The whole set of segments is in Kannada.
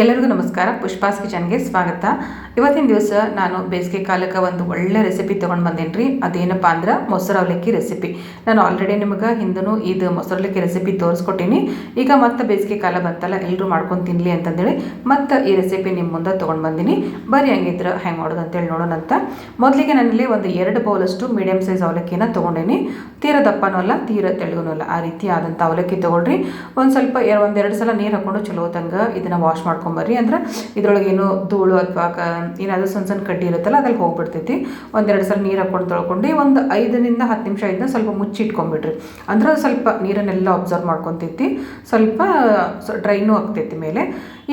ಎಲ್ಲರಿಗೂ ನಮಸ್ಕಾರ. ಪುಷ್ಪಾಸ್ ಕಿಚನ್ಗೆ ಸ್ವಾಗತ. ಇವತ್ತಿನ ದಿವಸ ನಾನು ಬೇಸಿಗೆ ಕಾಲಕ್ಕೆ ಒಂದು ಒಳ್ಳೆ ರೆಸಿಪಿ ತೊಗೊಂಡು ಬಂದೇನಿ ರೀ ಅದೇನಪ್ಪ ಅಂದ್ರೆ ಮೊಸರು ಅವಲಕ್ಕಿ ರೆಸಿಪಿ ನಾನು ಆಲ್ರೆಡಿ ನಿಮಗೆ ಹಿಂದೂ ಇದು ಮೊಸರು ಅವಲಕ್ಕಿ ರೆಸಿಪಿ ತೋರಿಸ್ಕೊಟ್ಟೀನಿ. ಈಗ ಮತ್ತೆ ಬೇಸಿಗೆ ಕಾಲ ಬಂತಲ್ಲ ಎಲ್ಲರೂ ಮಾಡ್ಕೊಂಡು ತಿನ್ನಲಿ ಅಂತಂದೇಳಿ ಮತ್ತೆ ಈ ರೆಸಿಪಿ ನಿಮ್ಮ ಮುಂದೆ ತೊಗೊಂಡು ಬಂದೀನಿ. ಬರೀ ಹೆಂಗಿದ್ರೆ, ಹೆಂಗೆ ಮಾಡೋದು ಅಂತೇಳಿ ನೋಡೋಣ ಅಂತ. ಮೊದಲಿಗೆ ನನ್ನಲ್ಲಿ ಒಂದು ಎರಡು ಬೌಲಷ್ಟು ಮೀಡಿಯಮ್ ಸೈಜ್ ಅವಲಕ್ಕಿನ ತೊಗೊಂಡೇನಿ. ತೀರ ದಪ್ಪನೂ ಅಲ್ಲ ತೀರ ತೆಳಗೂ ಅಲ್ಲ ಆ ರೀತಿ ಆದಂಥ ಅವಲಕ್ಕಿ ತೊಗೊಳ್ರಿ. ಒಂದು ಸ್ವಲ್ಪ ಒಂದೆರಡು ಸಲ ನೀರು ಹಾಕ್ಕೊಂಡು ಚಲೋ ತಂಗ ಇದನ್ನು ವಾಶ್ ಮಾಡ್ಕೊಂಬರ್ರಿ ಅಂದ್ರೆ ಇದ್ರೊಳಗೆ ಏನು ಧೂಳು ಅಥವಾ ಕ ಏನಾದರೂ ಸಣ್ಣ ಸಣ್ಣ ಕಡ್ಡಿ ಇರುತ್ತಲ್ಲ, ಅದ್ರಲ್ಲಿ ಹೋಗ್ಬಿಡ್ತೈತಿ. ಒಂದೆರಡು ಸಲ ನೀರು ಹಾಕೊಂಡು ತೊಳ್ಕೊಂಡು ಒಂದು ಐದರಿಂದ ಹತ್ತು ನಿಮಿಷ ಇದನ್ನ ಸ್ವಲ್ಪ ಮುಚ್ಚಿ ಇಟ್ಕೊಂಬಿಡ್ರಿ ಅಂದ್ರೆ ಅದು ಸ್ವಲ್ಪ ನೀರನ್ನೆಲ್ಲ ಅಬ್ಸರ್ವ್ ಮಾಡ್ಕೊತೈತಿ. ಸ್ವಲ್ಪ ಡ್ರೈನೂ ಆಗ್ತೈತಿ ಮೇಲೆ.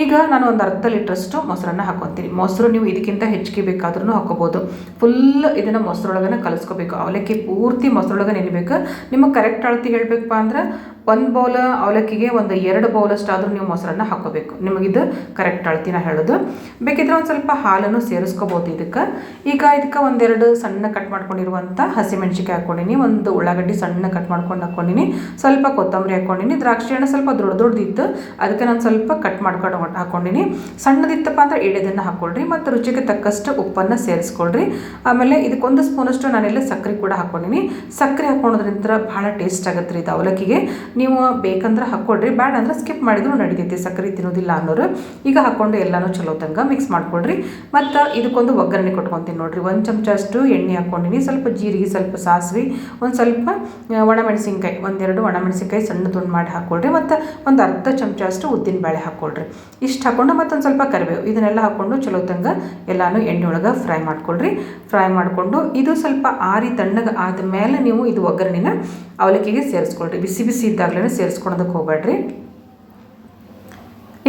ಈಗ ನಾನು ಒಂದು ಅರ್ಧ ಲೀಟ್ರಷ್ಟು ಮೊಸರನ್ನ ಹಾಕೊತೀನಿ. ಮೊಸರು ನೀವು ಇದಕ್ಕಿಂತ ಹೆಚ್ಚಿಗೆ ಬೇಕಾದ್ರೂ ಹಾಕೋಬೋದು. ಫುಲ್ ಇದನ್ನು ಮೊಸರೊಳಗನ ಕಲಿಸ್ಕೋಬೇಕು. ಅವಲಕ್ಕಿ ಪೂರ್ತಿ ಮೊಸರೊಳಗೆ ನೆನಿಬೇಕು ನಿಮಗೆ ಕರೆಕ್ಟ್ ಅಳತಿ ಹೇಳಬೇಕಪ್ಪ ಅಂದ್ರೆ ಒಂದು ಬೌಲ ಅವಲಕ್ಕಿಗೆ ಒಂದು ಎರಡು ಬೌಲಷ್ಟಾದರೂ ನೀವು ಮೊಸರನ್ನ ಹಾಕೋಬೇಕು ನಿಮಗಿದು ಕರೆಕ್ಟ್ ಅಳತಿನ ಹೇಳೋದು. ಬೇಕಿದ್ರೆ ಒಂದು ಸ್ವಲ್ಪ ಹಾಲನ್ನು ಸೇರಿಸ್ಕೋಬೋದು ಇದಕ್ಕೆ. ಈಗ ಇದಕ್ಕೆ ಒಂದೆರಡು ಸಣ್ಣ ಕಟ್ ಮಾಡ್ಕೊಂಡಿರುವಂಥ ಹಸಿಮೆಣ್ಸಿಕಾಯಿ ಹಾಕ್ಕೊಂಡಿನಿ, ಒಂದು ಉಳ್ಳಾಗಡ್ಡಿ ಸಣ್ಣ ಕಟ್ ಮಾಡ್ಕೊಂಡು ಹಾಕ್ಕೊಂಡಿನಿ, ಸ್ವಲ್ಪ ಕೊತ್ತಂಬರಿ ಹಾಕ್ಕೊಂಡಿನಿ, ದ್ರಾಕ್ಷಿ ಹಣ್ಣು ಸ್ವಲ್ಪ ದೊಡ್ಡ ದೊಡ್ಡದಿತ್ತು ಅದಕ್ಕೆ ನಾನು ಸ್ವಲ್ಪ ಕಟ್ ಮಾಡ್ಕೊಂಡು ಹಾಕ್ಕೊಂಡಿನಿ. ಸಣ್ಣದಿತ್ತಪ್ಪ ಅಂದ್ರೆ ಎಳೆದನ್ನು ಹಾಕ್ಕೊಳ್ರಿ, ಮತ್ತು ರುಚಿಗೆ ತಕ್ಕಷ್ಟು ಉಪ್ಪನ್ನು ಸೇರಿಸ್ಕೊಳ್ರಿ. ಆಮೇಲೆ ಇದಕ್ಕೊಂದು ಸ್ಪೂನಷ್ಟು ನಾನೆಲ್ಲ ಸಕ್ಕರೆ ಕೂಡ ಹಾಕ್ಕೊಂಡಿನಿ. ಸಕ್ಕರೆ ಹಾಕ್ಕೊಳೋದ್ರಿಂದ ಭಾಳ ಟೇಸ್ಟ್ ಆಗುತ್ತೆ ರೀ ಇದು ಅವಲಕ್ಕಿಗೆ. ನೀವು ಬೇಕಂದ್ರೆ ಹಾಕ್ಕೊಳ್ರಿ. ಬ್ಯಾಡ ಅಂದ್ರೆ ಸ್ಕಿಪ್ ಮಾಡಿದ್ರು ನಡಿತೈತಿ ಸಕ್ಕರೆ ತಿನ್ನೋದಿಲ್ಲ ಅನ್ನೋರು. ಈಗ ಹಾಕ್ಕೊಂಡು ಎಲ್ಲನೂ ಚಲೋ ತಂಗ ಮಿಕ್ಸ್ ಮಾಡ್ಕೊಳ್ರಿ. ಮತ್ತು ಇದಕ್ಕೊಂದು ಒಗ್ಗರಣೆ ಕೊಟ್ಕೊತೀನಿ ನೋಡಿರಿ. ಒಂದು ಚಮಚ ಅಷ್ಟು ಎಣ್ಣೆ ಹಾಕ್ಕೊಂಡಿನಿ. ಸ್ವಲ್ಪ ಜೀರಿಗೆ, ಸ್ವಲ್ಪ ಸಾಸಿವೆ, ಒಂದು ಸ್ವಲ್ಪ ಒಣ ಒಣಮೆಣಸಿನ್ಕಾಯಿ, ಒಂದೆರಡು ಒಣಮೆಣಸಿನ್ಕಾಯಿ ಸಣ್ಣ ತುಂಡು ಮಾಡಿ ಹಾಕ್ಕೊಳ್ರಿ. ಮತ್ತು ಒಂದು ಅರ್ಧ ಚಮಚ ಅಷ್ಟು ಉದ್ದಿನ ಬೇಳೆ ಹಾಕ್ಕೊಳ್ರಿ. ಇಷ್ಟು ಹಾಕ್ಕೊಂಡು ಮತ್ತೊಂದು ಸ್ವಲ್ಪ ಕರಿಬೇವು. ಇದನ್ನೆಲ್ಲ ಹಾಕ್ಕೊಂಡು ಚಲೋ ತಂಗ ಎಲ್ಲನೂ ಎಣ್ಣೆ ಒಳಗೆ ಫ್ರೈ ಮಾಡ್ಕೊಳ್ರಿ. ಫ್ರೈ ಮಾಡಿಕೊಂಡು ಇದು ಸ್ವಲ್ಪ ಆರಿ ತಣ್ಣಗೆ ಆದ ಮೇಲೆ ನೀವು ಇದು ಒಗ್ಗರಣೆನ ಅವಲಕ್ಕಿಗೆ ಸೇರಿಸ್ಕೊಳ್ರಿ. ಬಿಸಿ ಬಿಸಿ ಇದ್ದಾಗಲೇ ಸೇರಿಸ್ಕೊಳೋದಕ್ಕೆ ಹೋಗ್ಬೇಡ್ರಿ.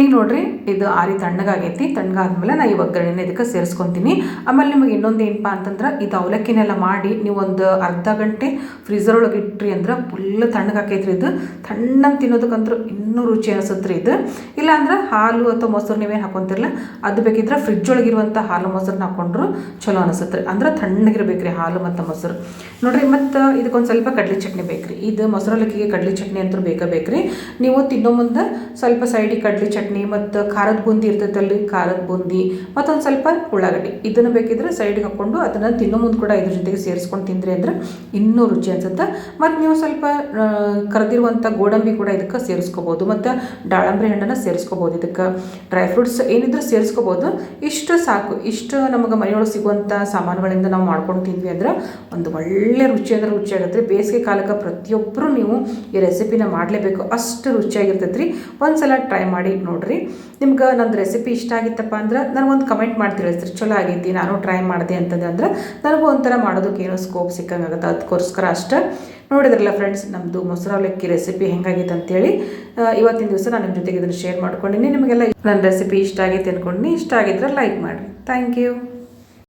ಈಗ ನೋಡ್ರಿ, ಇದು ಆರಿ ತಣ್ಣಗಾಗೈತಿ ತಣ್ಣಗಾದ್ಮೇಲೆ ನಾ ಈ ಒಗ್ಗರಣೆನ ಇದಕ್ಕೆ ಸೇರಿಸ್ಕೊತೀನಿ. ಆಮೇಲೆ ನಿಮಗೆ ಇನ್ನೊಂದು ಏನಪ್ಪ ಅಂತಂದ್ರೆ, ಇದು ಅವಲಕ್ಕಿನೆಲ್ಲ ಮಾಡಿ ನೀವು ಒಂದು ಅರ್ಧ ಗಂಟೆ ಫ್ರೀಸರ್ ಒಳಗೆ ಇಟ್ರಿ ಅಂದ್ರೆ ಫುಲ್ ತಣ್ಣಗಾಕೈತ್ರಿ ಇದು. ತಣ್ಣಗೆ ತಿನ್ನೋದಕ್ಕಂತೂ ಇನ್ನೂ ರುಚಿ ಅನಿಸುತ್ತೆ ಇದು. ಇಲ್ಲಾಂದ್ರೆ ಹಾಲು ಅಥವಾ ಮೊಸರು ನೀವೇನು ಹಾಕೊತಿರಲ್ಲ ಅದು ಬೇಕಿದ್ರೆ ಫ್ರಿಜ್ ಒಳಗಿರುವಂಥ ಹಾಲು ಮೊಸರನ್ನ ಹಾಕೊಂಡ್ರು ಚಲೋ ಅನಿಸುತ್ತೆ ಅಂದ್ರೆ ತಣ್ಣಗಿರ್ಬೇಕು ರೀ ಹಾಲು ಮತ್ತು ಮೊಸರು. ನೋಡ್ರಿ, ಮತ್ತು ಇದಕ್ಕೊಂದು ಸ್ವಲ್ಪ ಕಡಲೆ ಚಟ್ನಿ ಬೇಕ್ರಿ. ಇದು ಮೊಸರಲಕ್ಕಿಗೆ ಕಡಲೆ ಚಟ್ನಿ ಅಂತೂ ಬೇಕೇ ಬೇಕ್ರಿ. ನೀವು ತಿನ್ನೋ ಮುಂದೆ ಸ್ವಲ್ಪ ಸೈಡಿಗೆ ಕಡಲೆ ಚಟ್ನಿ ಮತ್ತು ಖಾರದ ಬೂಂದಿ ಇರ್ತೈತಲ್ರಿ ಖಾರದ ಬೂಂದಿ ಮತ್ತೊಂದು ಸ್ವಲ್ಪ ಉಳ್ಳಾಗಡ್ಡಿ. ಇದನ್ನು ಬೇಕಿದ್ರೆ ಸೈಡ್ಗೆ ಹಾಕ್ಕೊಂಡು ಅದನ್ನು ತಿನ್ನೋ ಮುಂದೆ ಕೂಡ ಇದ್ರ ಜೊತೆಗೆ ಸೇರಿಸ್ಕೊಂಡು ತಿಂದ್ರಿ ಅಂದ್ರೆ ಇನ್ನೂ ರುಚಿ ಅನ್ಸುತ್ತೆ. ಮತ್ತು ನೀವು ಸ್ವಲ್ಪ ಕರೆದಿರುವಂಥ ಗೋಡಂಬಿ ಕೂಡ ಇದಕ್ಕೆ ಸೇರಿಸ್ಕೋಬೋದು. ಮತ್ತು ದಾಳಂಬ್ರಿ ಹಣ್ಣನ್ನು ಸೇರಿಸ್ಕೋಬೋದು ಇದಕ್ಕೆ. ಡ್ರೈ ಫ್ರೂಟ್ಸ್ ಏನಿದ್ರೂ ಸೇರಿಸ್ಕೋಬೋದು. ಇಷ್ಟು ಸಾಕು. ಇಷ್ಟು ನಮಗೆ ಮನೆಯೊಳಗೆ ಸಿಗುವಂಥ ಸಾಮಾನುಗಳಿಂದ ನಾವು ಮಾಡ್ಕೊಂಡು ತಿಂದ್ವಿ ಅಂದ್ರೆ ಒಂದು ಒಳ್ಳೆ ರುಚಿ ಅಂದ್ರೆ ರುಚಿ ಆಗುತ್ತೆ. ಬೇಸಿಗೆ ಕಾಲಕ್ಕೆ ಪ್ರತಿಯೊಬ್ಬರು ನೀವು ಈ ರೆಸಿಪಿನ ಮಾಡಲೇಬೇಕು. ಅಷ್ಟು ರುಚಿಯಾಗಿರ್ತೈತ್ರಿ. ಒಂದು ಸಲ ಟ್ರೈ ಮಾಡಿ ನೋಡ್ರಿ. ನಿಮ್ಗೆ ನನ್ನ ರೆಸಿಪಿ ಇಷ್ಟ ಆಗಿತ್ತಪ್ಪ ಅಂದ್ರೆ ನನಗೊಂದು ಕಮೆಂಟ್ ಮಾಡಿ ತಿಳಿಸ್ರಿ. ಚಲೋ ಆಗೈತಿ, ನಾನು ಟ್ರೈ ಮಾಡಿದೆ ಅಂತಂದ್ರೆ ನನಗೂ ಒಂಥರ ಮಾಡೋದಕ್ಕೆ ಏನೋ ಸ್ಕೋಪ್ ಸಿಕ್ಕಂಗಾಗುತ್ತೆ. ಅದಕ್ಕೋಸ್ಕರ ಅಷ್ಟೇ. ನೋಡಿದ್ರಲ್ಲ ಫ್ರೆಂಡ್ಸ್ ನಮ್ಮದು ಮೊಸರು ಅವಲಕ್ಕಿ ರೆಸಿಪಿ ಹೆಂಗಾಗೈತೆ ಅಂತೇಳಿ. ಇವತ್ತಿನ ದಿವಸ ನಾನು ನಿಮ್ಮ ಜೊತೆಗೆ ಇದನ್ನು ಶೇರ್ ಮಾಡ್ಕೊಂಡಿನಿ. ನಿಮಗೆಲ್ಲ ನನ್ನ ರೆಸಿಪಿ ಇಷ್ಟ ಆಗೈತೆ ಅಂದ್ಕೊಂಡಿನಿ ಇಷ್ಟ ಆಗಿದ್ರೆ ಲೈಕ್ ಮಾಡಿರಿ. Thank you